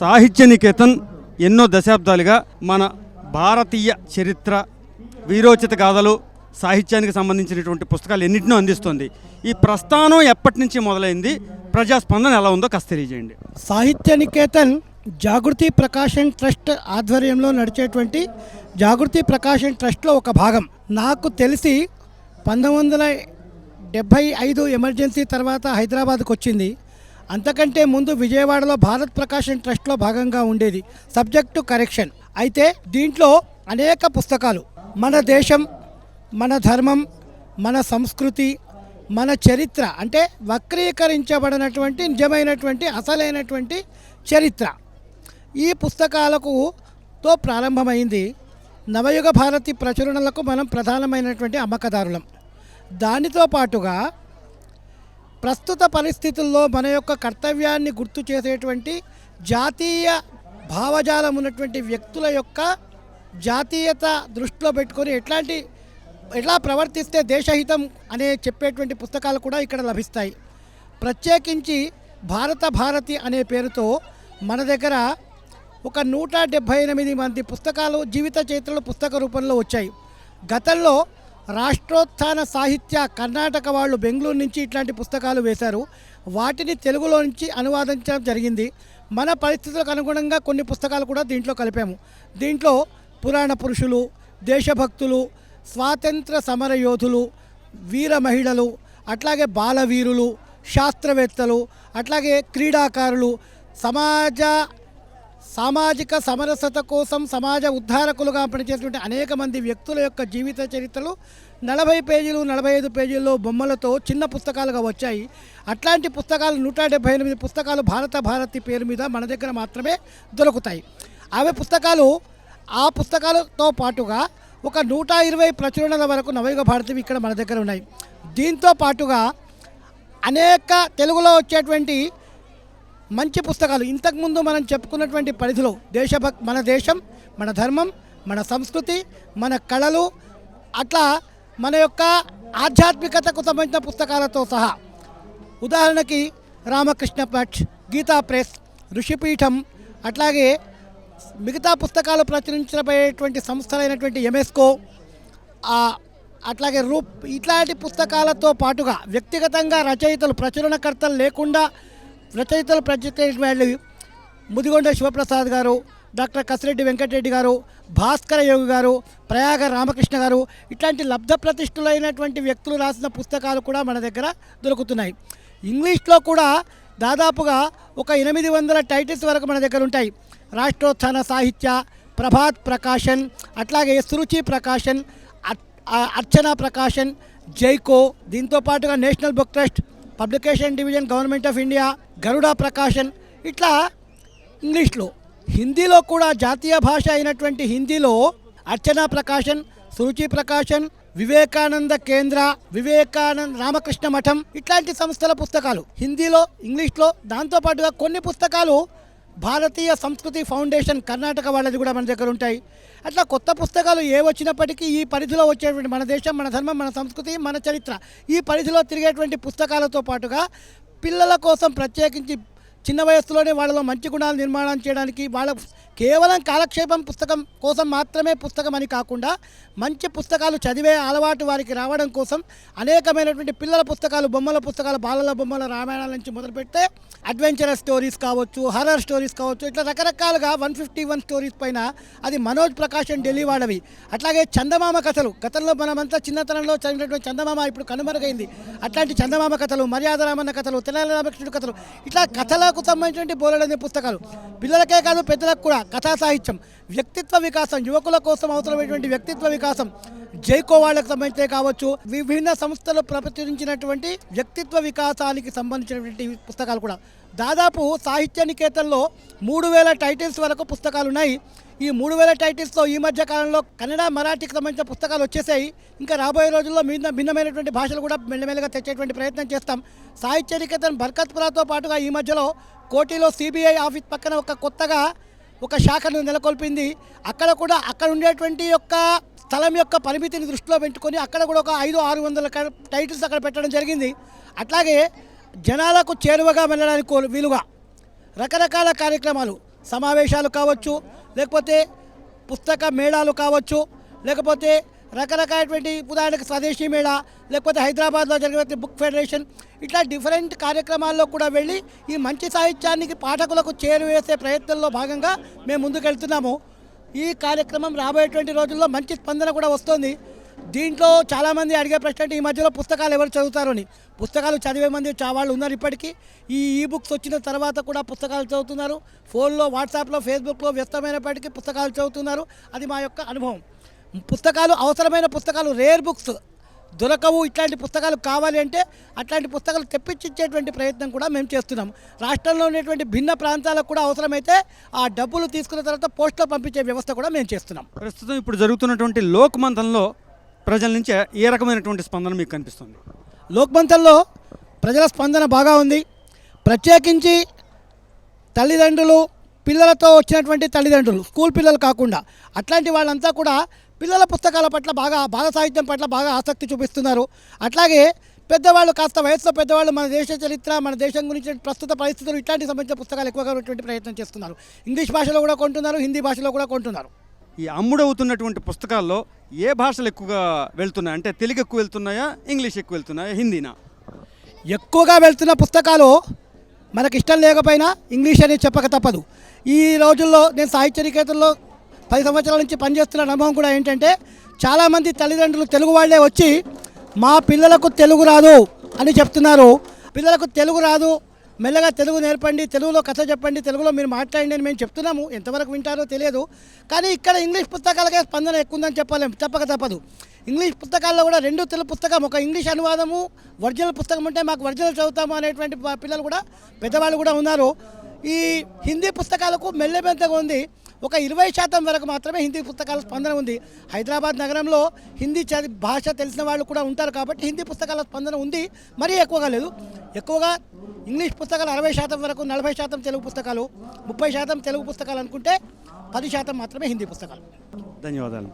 సాహిత్య నికేతన్ ఎన్నో దశాబ్దాలుగా మన భారతీయ చరిత్ర వీరోచిత గాథలు సాహిత్యానికి సంబంధించినటువంటి పుస్తకాలు ఎన్నింటినో అందిస్తుంది. ఈ ప్రస్థానం ఎప్పటి నుంచి మొదలైంది? ప్రజాస్పందన ఎలా ఉందో కాస్త తెలియజేయండి. సాహిత్య నికేతన్ జాగృతి ప్రకాశన్ ట్రస్ట్ ఆధ్వర్యంలో నడిచేటువంటి జాగృతి ప్రకాశన్ ట్రస్ట్లో ఒక భాగం. నాకు తెలిసి పంతొమ్మిది వందల డెబ్భై ఐదు ఎమర్జెన్సీ తర్వాత హైదరాబాద్కు వచ్చింది అంతకంటే ముందు విజయవాడలో భారత్ ప్రకాశన్ ట్రస్ట్లో భాగంగా ఉండేది. Subject correction. అయితే దీంట్లో అనేక పుస్తకాలు. మన దేశం మన ధర్మం మన సంస్కృతి మన చరిత్ర అంటే వక్రీకరించబడినటువంటి నిజమైనటువంటి అసలైనటువంటి చరిత్ర. ఈ పుస్తకాలకు తో ప్రారంభమైంది నవయుగ భారతి ప్రచురణలకు మనం ప్రధానమైనటువంటి అమ్మకదారులం. దానితో పాటుగా ప్రస్తుత పరిస్థితుల్లో మన యొక్క కర్తవ్యాన్ని గుర్తు చేసేటువంటి జాతీయ భావజాలం ఉన్నటువంటి వ్యక్తుల యొక్క జాతీయత దృష్టిలో పెట్టుకొని ఎట్లాంటి ఎలా ప్రవర్తిస్తే దేశహితం అనే చెప్పేటువంటి పుస్తకాలు కూడా ఇక్కడ లభిస్తాయి. ప్రత్యేకించి భారత భారతి అనే పేరుతో మన దగ్గర ఒక నూట డెబ్భై ఎనిమిది మంది పుస్తకాలు జీవిత చరిత్రలు పుస్తక రూపంలో వచ్చాయి. గతంలో రాష్ట్రోత్థాన సాహిత్య కర్ణాటక వాళ్ళు బెంగళూరు నుంచి ఇట్లాంటి పుస్తకాలు వేశారు. వాటిని తెలుగులో నుంచి అనువాదించడం జరిగింది. మన పరిస్థితులకు అనుగుణంగా కొన్ని పుస్తకాలు కూడా దీంట్లో కలిపాము. దీంట్లో పురాణ పురుషులు దేశభక్తులు స్వాతంత్ర సమర యోధులు వీర మహిళలు అట్లాగే బాలవీరులు శాస్త్రవేత్తలు అట్లాగే క్రీడాకారులు సమాజ సామాజిక సమరసత కోసం సమాజ ఉద్ధారకులుగా పనిచేసినటువంటి అనేక మంది వ్యక్తుల యొక్క జీవిత చరిత్రలు నలభై పేజీలు నలభై ఐదు పేజీల్లో బొమ్మలతో చిన్న పుస్తకాలుగా వచ్చాయి. అట్లాంటి పుస్తకాలు నూట డెబ్బై ఎనిమిది పుస్తకాలు భారత భారతి పేరు మీద మన దగ్గర మాత్రమే దొరుకుతాయి. అవి పుస్తకాలు ఆ పుస్తకాలతో పాటుగా ఒక నూట ఇరవై ప్రచురణల వరకు నవయుగ భారతివి ఇక్కడ మన దగ్గర ఉన్నాయి. దీంతో పాటుగా అనేక తెలుగులో వచ్చేటువంటి మంచి పుస్తకాలు. ఇంతకుముందు మనం చెప్పుకున్నటువంటి పరిధిలో దేశభక్ మన దేశం మన ధర్మం మన సంస్కృతి మన కళలు అట్లా మన యొక్క ఆధ్యాత్మికతకు సంబంధించిన పుస్తకాలతో సహా. ఉదాహరణకి రామకృష్ణ పట్ గీతా ప్రెస్ ఋషిపీఠం అట్లాగే మిగతా పుస్తకాలు ప్రచురించబడేటువంటి సంస్థలైనటువంటి ఎంఎస్కో అట్లాగే రూప్ ఇట్లాంటి పుస్తకాలతో పాటుగా వ్యక్తిగతంగా రచయితలు ప్రచురణకర్తలు లేకుండా రచయితలు ప్రచురించిన ముదిగొండ శివప్రసాద్ గారు డాక్టర్ కసిరెడ్డి వెంకటరెడ్డి గారు భాస్కర యోగి గారు ప్రయాగ రామకృష్ణ గారు ఇట్లాంటి లబ్ధ ప్రతిష్ఠులైనటువంటి వ్యక్తులు రాసిన పుస్తకాలు కూడా మన దగ్గర దొరుకుతున్నాయి. ఇంగ్లీష్లో కూడా దాదాపుగా ఒక ఎనిమిది వందల టైటిల్స్ వరకు మన దగ్గర ఉంటాయి. రాష్ట్రోత్థాన సాహిత్య ప్రభాత్ ప్రకాశన్ అట్లాగే సురుచి ప్రకాశన్ అర్చనా అర్చన ప్రకాశన్ జైకో దీంతో పాటుగా national book trust publication division government of India Garuda Prakashan ఇట్లా ఇంగ్లీష్లో హిందీలో కూడా జాతీయ భాష అయినటువంటి హిందీలో అర్చనా ప్రకాశన్ సురుచి ప్రకాశన్ వివేకానంద కేంద్ర వివేకానంద రామకృష్ణ మఠం ఇట్లాంటి సంస్థల పుస్తకాలు హిందీలో ఇంగ్లీష్లో దాంతోపాటుగా కొన్ని పుస్తకాలు భారతీయ సంస్కృతి ఫౌండేషన్ కర్ణాటక వాళ్ళది కూడా మన దగ్గర ఉంటాయి. అట్లా కొత్త పుస్తకాలు ఏ వచ్చినప్పటికీ ఈ పరిధిలో వచ్చేటువంటి మన దేశం మన ధర్మం మన సంస్కృతి మన చరిత్ర ఈ పరిధిలో తిరిగేటువంటి పుస్తకాలతో పాటుగా పిల్లల కోసం ప్రత్యేకించి చిన్న వయస్సులోనే వాళ్ళలో మంచి గుణాలు నిర్మాణం చేయడానికి వాళ్ళ కేవలం కాలక్షేపం పుస్తకం కోసం మాత్రమే పుస్తకం అని కాకుండా మంచి పుస్తకాలు చదివే అలవాటు వారికి రావడం కోసం అనేకమైనటువంటి పిల్లల పుస్తకాలు బొమ్మల పుస్తకాలు బాలల బొమ్మల రామాయణాల నుంచి మొదలు పెడితే అడ్వెంచరస్ స్టోరీస్ కావచ్చు హర్రర్ స్టోరీస్ కావచ్చు ఇట్లా రకరకాలుగా వన్ ఫిఫ్టీ వన్ స్టోరీస్ పైన అది మనోజ్ ప్రకాశన్ ఢిల్లీ వాడవి అట్లాగే చందమామ కథలు గతంలో మనమంతా చిన్నతనంలో చదివినటువంటి చందమామ ఇప్పుడు కనుమరుగైంది. అట్లాంటి చందమామ కథలు మర్యాద రామన్న కథలు తెలంగాణ రామకృష్ణుడు కథలు ఇట్లా కథలకు సంబంధించినటువంటి బోలెడనే పుస్తకాలు. పిల్లలకే కాదు పెద్దలకు కూడా కథా సాహిత్యం వ్యక్తిత్వ వికాసం యువకుల కోసం అవసరమైనటువంటి వ్యక్తిత్వ వికాసం జైకో వాళ్ళకు సంబంధించే కావచ్చు విభిన్న సంస్థలు ప్రచురించినటువంటి వ్యక్తిత్వ వికాసానికి సంబంధించినటువంటి పుస్తకాలు కూడా. దాదాపు సాహిత్య నికేతన్లో మూడు వేల టైటిల్స్ వరకు పుస్తకాలు ఉన్నాయి. ఈ మూడు వేల టైటిల్స్లో ఈ మధ్య కాలంలో కన్నడ మరాఠీకి సంబంధించిన పుస్తకాలు వచ్చేసాయి. ఇంకా రాబోయే రోజుల్లో మిన్న భిన్నమైనటువంటి భాషలు కూడా మెల్లమెల్లగా తెచ్చేటువంటి ప్రయత్నం చేస్తాం. సాహిత్య నికేతన్ బర్కత్పురాతో పాటుగా ఈ మధ్యలో కోటిలో సిబిఐ ఆఫీస్ పక్కన ఒక కొత్తగా ఒక శాఖను నెలకొల్పింది. అక్కడ కూడా అక్కడ ఉండేటువంటి యొక్క స్థలం యొక్క పరిమితిని దృష్టిలో పెట్టుకొని అక్కడ కూడా ఒక ఐదు ఆరు వందల టైటిల్స్ అక్కడ పెట్టడం జరిగింది. అట్లాగే జనాలకు చేరువగా వెళ్ళడానికి వీలుగా రకరకాల కార్యక్రమాలు సమావేశాలు కావచ్చు లేకపోతే పుస్తక మేళాలు కావచ్చు లేకపోతే రకరకాలటువంటి ఉదాహరణకు స్వదేశీ మేళా లేకపోతే హైదరాబాద్లో జరిగే బుక్ ఫెడరేషన్ ఇట్లా డిఫరెంట్ కార్యక్రమాల్లో కూడా వెళ్ళి ఈ మంచి సాహిత్యానికి పాఠకులకు చేరువేసే ప్రయత్నంలో భాగంగా మేము ముందుకెళ్తున్నాము. ఈ కార్యక్రమం రాబోయేటువంటి రోజుల్లో మంచి స్పందన కూడా వస్తుంది. దీంట్లో చాలామంది అడిగే ప్రశ్న అంటే ఈ మధ్యలో పుస్తకాలు ఎవరు చదువుతారు అని. పుస్తకాలు చదివే మంది వాళ్ళు ఉన్నారు ఇప్పటికీ. ఈ ఈ బుక్స్ వచ్చిన తర్వాత కూడా పుస్తకాలు చదువుతున్నారు. ఫోన్లో వాట్సాప్లో ఫేస్బుక్లో వ్యస్తమైనప్పటికీ పుస్తకాలు చదువుతున్నారు. అది మా యొక్క అనుభవం. పుస్తకాలు అవసరమైన పుస్తకాలు రేర్ బుక్స్ దొరకవు. ఇట్లాంటి పుస్తకాలు కావాలి అంటే అట్లాంటి పుస్తకాలు తెప్పించేటువంటి ప్రయత్నం కూడా మేము చేస్తున్నాం. రాష్ట్రంలో ఉన్నటువంటి భిన్న ప్రాంతాలకు కూడా అవసరమైతే ఆ డబ్బులు తీసుకున్న తర్వాత పోస్ట్లో పంపించే వ్యవస్థ కూడా మేము చేస్తున్నాం. ప్రస్తుతం ఇప్పుడు జరుగుతున్నటువంటి లోక్మంతంలో ప్రజల నుంచి ఏ రకమైనటువంటి స్పందన మీకు కనిపిస్తుంది? లోక్మంతల్లో ప్రజల స్పందన బాగా ఉంది. ప్రత్యేకించి తల్లిదండ్రులు పిల్లలతో వచ్చినటువంటి తల్లిదండ్రులు స్కూల్ పిల్లలు కాకుండా. అట్లాంటి వాళ్ళంతా కూడా పిల్లల పుస్తకాల పట్ల బాగా బాల సాహిత్యం పట్ల బాగా ఆసక్తి చూపిస్తున్నారు. అట్లాగే పెద్దవాళ్ళు కాస్త వయసులో పెద్దవాళ్ళు మన దేశ చరిత్ర మన దేశం గురించి ప్రస్తుత పరిస్థితులు ఇట్లాంటి సంబంధించిన పుస్తకాలు ఎక్కువగా ఉన్నటువంటి ప్రయత్నం చేస్తున్నారు. ఇంగ్లీష్ భాషలో కూడా కొంటున్నారు హిందీ భాషలో కూడా కొంటున్నారు. ఈ అమ్ముడవుతున్నటువంటి పుస్తకాల్లో ఏ భాషలు ఎక్కువగా వెళ్తున్నాయి? అంటే తెలుగు ఎక్కువ వెళ్తున్నాయా ఇంగ్లీష్ ఎక్కువ వెళ్తున్నాయా హిందీనా? ఎక్కువగా వెళ్తున్న పుస్తకాలు మనకి ఇష్టం లేకపోయినా ఇంగ్లీష్ అనేది చెప్పక తప్పదు. ఈ రోజుల్లో నేను సాహిత్యనికేతల్లో పది సంవత్సరాల నుంచి పనిచేస్తున్న అనుభవం కూడా ఏంటంటే చాలామంది తల్లిదండ్రులు తెలుగు వాళ్ళే వచ్చి మా పిల్లలకు తెలుగు రాదు అని చెప్తున్నారు. పిల్లలకు తెలుగు రాదు మెల్లగా తెలుగు నేర్పండి తెలుగులో కథ చెప్పండి తెలుగులో మీరు మాట్లాడండి అని మేము చెప్తున్నాము. ఎంతవరకు వింటారో తెలియదు. కానీ ఇక్కడ ఇంగ్లీష్ పుస్తకాలకే స్పందన ఎక్కువ ఉందని చెప్పలేము చెప్పక తప్పదు. ఇంగ్లీష్ పుస్తకాల్లో కూడా రెండు తెలుగు పుస్తకం ఒక ఇంగ్లీష్ అనువాదము ఒరిజినల్ పుస్తకం ఉంటే మాకు ఒరిజినల్ చదువుతాము అనేటువంటి పిల్లలు కూడా పెద్దవాళ్ళు కూడా ఉన్నారు. ఈ హిందీ పుస్తకాలకు మెల్లెమెంతగా ఉంది. ఒక ఇరవై శాతం వరకు మాత్రమే హిందీ పుస్తకాల స్పందన ఉంది. హైదరాబాద్ నగరంలో హిందీ చది భాష తెలిసిన వాళ్ళు కూడా ఉంటారు కాబట్టి హిందీ పుస్తకాల స్పందన ఉంది. మరీ ఎక్కువగా లేదు. ఎక్కువగా ఇంగ్లీష్ పుస్తకాలు అరవై శాతం వరకు నలభై శాతం తెలుగు పుస్తకాలు ముప్పై శాతం తెలుగు పుస్తకాలు అనుకుంటే పది శాతం మాత్రమే హిందీ పుస్తకాలు. ధన్యవాదాలు.